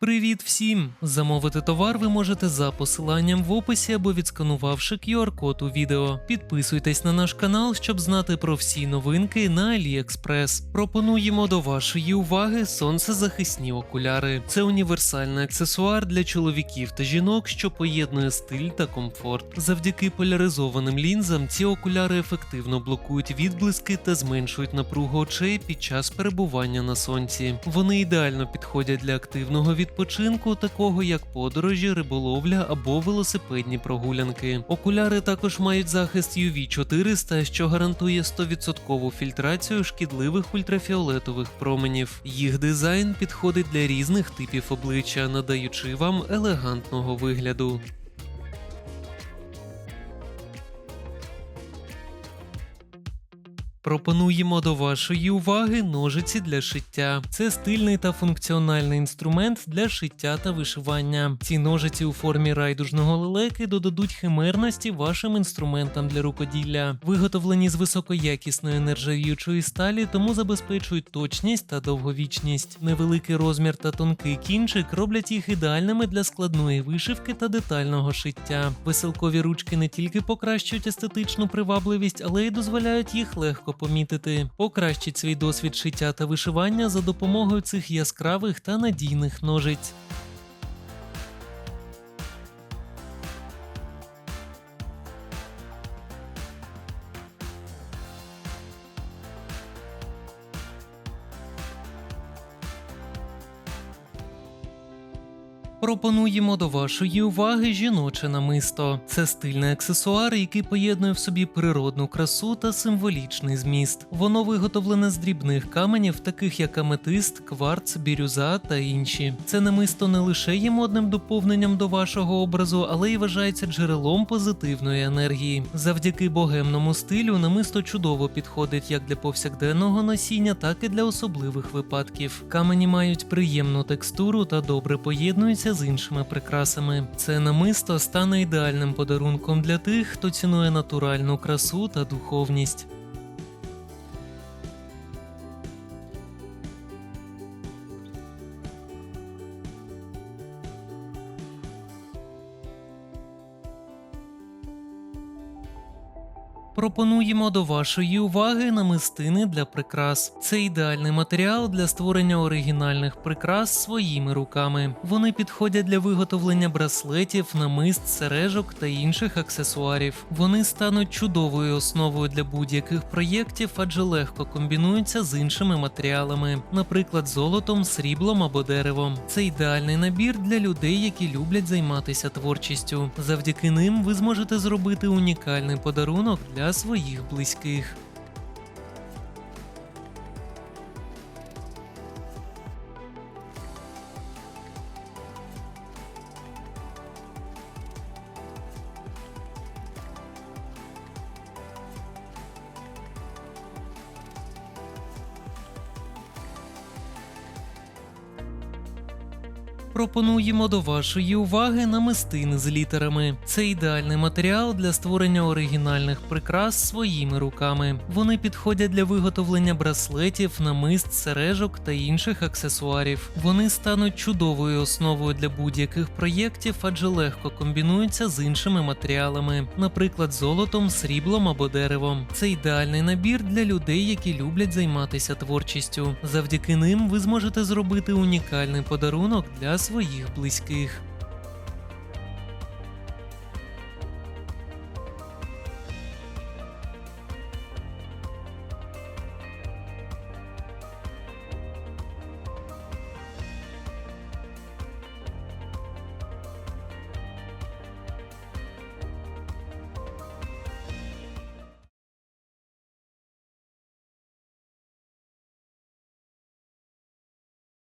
Привіт всім! Замовити товар ви можете за посиланням в описі або відсканувавши QR-код у відео. Підписуйтесь на наш канал, щоб знати про всі новинки на AliExpress. Пропонуємо до вашої уваги сонцезахисні окуляри. Це універсальний аксесуар для чоловіків та жінок, що поєднує стиль та комфорт. Завдяки поляризованим лінзам ці окуляри ефективно блокують відблиски та зменшують напругу очей під час перебування на сонці. Вони ідеально підходять для активного відпочинку, такого як подорожі, риболовля або велосипедні прогулянки. Окуляри також мають захист UV 400, що гарантує 100% фільтрацію шкідливих ультрафіолетових променів. Їх дизайн підходить для різних типів обличчя, надаючи вам елегантного вигляду. Пропонуємо до вашої уваги ножиці для шиття. Це стильний та функціональний інструмент для шиття та вишивання. Ці ножиці у формі райдужного лелеки додадуть химерності вашим інструментам для рукоділля. Виготовлені з високоякісної нержавіючої сталі, тому забезпечують точність та довговічність. Невеликий розмір та тонкий кінчик роблять їх ідеальними для складної вишивки та детального шиття. Веселкові ручки не тільки покращують естетичну привабливість, але й дозволяють їх легко помітити. Покращить свій досвід шиття та вишивання за допомогою цих яскравих та надійних ножиць. Пропонуємо до вашої уваги жіноче намисто. Це стильний аксесуар, який поєднує в собі природну красу та символічний зміст. Воно виготовлене з дрібних каменів, таких як аметист, кварц, бірюза та інші. Це намисто не лише є модним доповненням до вашого образу, але й вважається джерелом позитивної енергії. Завдяки богемному стилю намисто чудово підходить як для повсякденного носіння, так і для особливих випадків. Камені мають приємну текстуру та добре поєднуються з іншими прикрасами. Це намисто стане ідеальним подарунком для тих, хто цінує натуральну красу та духовність. Пропонуємо до вашої уваги намистини для прикрас. Це ідеальний матеріал для створення оригінальних прикрас своїми руками. Вони підходять для виготовлення браслетів, намист, сережок та інших аксесуарів. Вони стануть чудовою основою для будь-яких проєктів, адже легко комбінуються з іншими матеріалами, наприклад, золотом, сріблом або деревом. Це ідеальний набір для людей, які люблять займатися творчістю. Завдяки ним ви зможете зробити унікальний подарунок для своїх близьких. Пропонуємо до вашої уваги намистини з літерами. Це ідеальний матеріал для створення оригінальних прикрас своїми руками. Вони підходять для виготовлення браслетів, намист, сережок та інших аксесуарів. Вони стануть чудовою основою для будь-яких проєктів, адже легко комбінуються з іншими матеріалами, наприклад, золотом, сріблом або деревом. Це ідеальний набір для людей, які люблять займатися творчістю. Завдяки ним ви зможете зробити унікальний подарунок для своїх близьких.